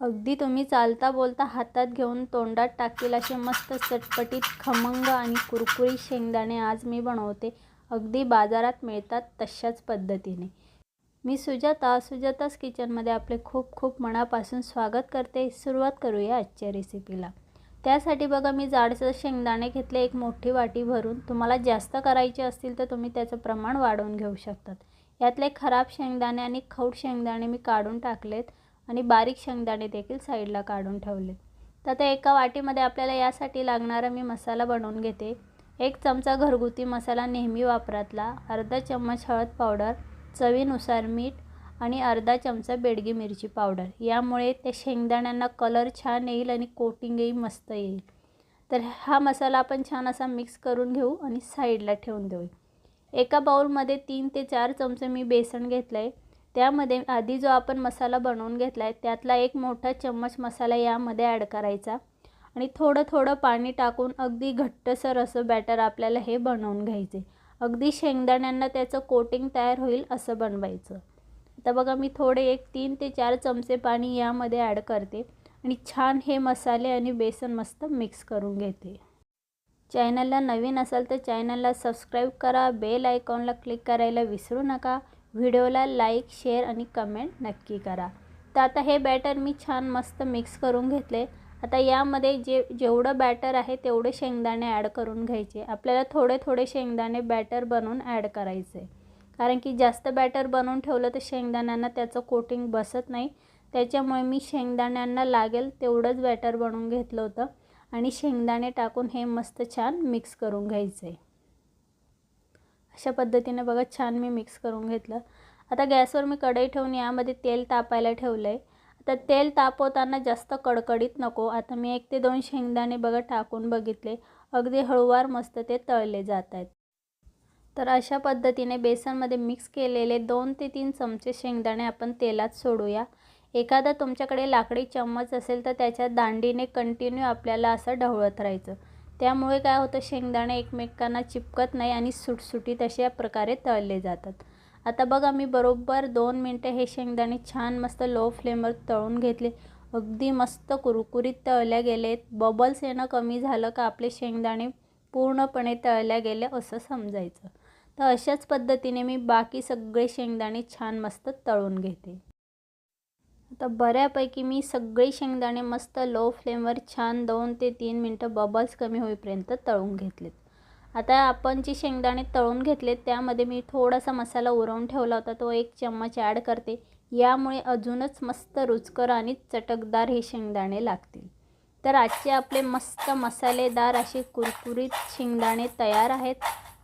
अगदी तुम्ही चालता बोलता हातात घेऊन तोंडात टाकील असे मस्त चटपटीत खमंग आणि कुरकुरी शेंगदाणे आज मी बनवते. अगदी बाजारात मिळतात तशाच पद्धतीने. मी सुजाता सुजाताच किचनमध्ये आपले खूप खूप मनापासून स्वागत करते. सुरुवात करूया आजच्या रेसिपीला त्यासाठी बघा मी जाडसर शेंगदाणे घेतले एक मोठी वाटी भरून. तुम्हाला जास्त करायचे असतील तर तुम्ही त्याचं प्रमाण वाढवून घेऊ शकतात. यातले खराब शेंगदाणे आणि खौट शेंगदाणे मी काढून टाकलेत. आणि बारीक शेंगदाणे देखील साईडला काढून ठेवले. तर आता एका वाटीमध्ये आपल्याला यासाठी लागणारा मी मसाला बनवून घेते. एक चमचा घरगुती मसाला नेहमी वापरातला अर्धा चम्मच हळद पावडर चवीनुसार मीठ आणि अर्धा चमचा बेडगी मिरची पावडर. यामुळे त्या शेंगदाण्यांना कलर छान येईल आणि कोटिंगही मस्त येईल. तर हा मसाला आपण छान असा मिक्स करून घेऊ आणि साईडला ठेवून देऊ. एका बाऊलमध्ये तीन ते चार चमचे मी बेसन घेतलं आहे त्यामध्ये आधी जो आपण मसाला बनवून घेतला आहे त्यातला एक मोठा चम्मच मसाला यामध्ये ॲड करायचा. आणि थोडं थोडं पाणी टाकून अगदी घट्टसर असं बॅटर आपल्याला हे बनवून घ्यायचे. अगदी शेंगदाण्यांना त्याचं कोटिंग तयार होईल असं बनवायचं. आता बघा मी थोडे एक तीन ते चार चमचे पाणी यामध्ये ॲड करते आणि छान हे मसाले आणि बेसन मस्त मिक्स करून घेते. चॅनलला नवीन असाल तर चॅनलला सबस्क्राईब करा बेल आयकॉनला क्लिक करायला विसरू नका. व्हिडिओला लाईक शेअर आणि कमेंट नक्की करा. तर आता हे बॅटर मी छान मस्त मिक्स करून घेतले. आता यामध्ये जे जेवढं बॅटर आहे तेवढे शेंगदाणे ॲड करून घ्यायचे. आपल्याला थोडे थोडे शेंगदाणे बॅटर बनवून ॲड करायचे. कारण की जास्त बॅटर बनवून ठेवलं तर शेंगदाण्यांना त्याचं कोटिंग बसत नाही. त्याच्यामुळे मी शेंगदाण्यांना लागेल तेवढंच बॅटर बनवून घेतलं होतं. आणि शेंगदाणे टाकून हे मस्त छान मिक्स करून घ्यायचं. आहे अशा पद्धतीने बघा छान मी मिक्स करून घेतलं. आता गॅसवर मी कढई ठेवून यामध्ये तेल तापायला ठेवलं आहे आता तेल तापवताना जास्त कडकडीत नको. आता मी एक ते दोन शेंगदाणे बघा टाकून बघितले. अगदी हळूवार मस्त ते तळले जात आहेत तर अशा पद्धतीने बेसनमध्ये मिक्स केलेले दोन ते तीन चमचे शेंगदाणे आपण तेलात सोडूया. एखादा तुमच्याकडे लाकडी चम्मच असेल तर त्याच्या दांडीने कंटिन्यू आपल्याला असं ढवळत राहायचं. त्यामुळे काय होतं शेंगदाणे एकमेकांना चिपकत नाही आणि सुटसुटीत अशा प्रकारे तळले जातात. आता बघा मी बरोबर दोन मिनटं हे शेंगदाणे छान मस्त लो फ्लेमवर तळून घेतले. अगदी मस्त कुरकुरीत तळल्या गेलेत बबल्स येणं कमी झालं का आपले शेंगदाणे पूर्णपणे तळल्या गेले असं समजायचं. तर अशाच पद्धतीने मी बाकी सगळे शेंगदाणे छान मस्त तळून घेते. आता बऱ्यापैकी मी सगळी शेंगदाणे मस्त लो फ्लेमवर छान दोन ते तीन मिनटं बबल्स कमी होईपर्यंत तळून घेतलेत. आता आपण जे शेंगदाणे तळून घेतलेत त्यामध्ये मी थोडासा मसाला उरवून ठेवला होता. तो एक चम्मच ॲड करते. यामुळे अजूनच मस्त रुचकर आणि चटकदार हे शेंगदाणे लागतील. तर आजचे आपले मस्त मसालेदार असे कुरकुरीत शेंगदाणे तयार आहेत.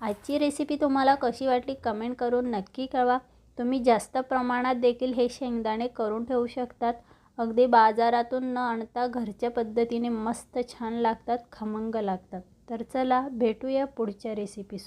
आजची रेसिपी तुम्हाला कशी वाटली कमेंट करून नक्की कळवा. तुम्ही जास्त प्रमाणात देखील हे शेंगदाणे करून ठेवू शकतात. अगदी बाजारातून न आणता घरच्या पद्धतीने मस्त छान लागतात खमंग लागतात. तर चला भेटूया पुढच्या रेसिपी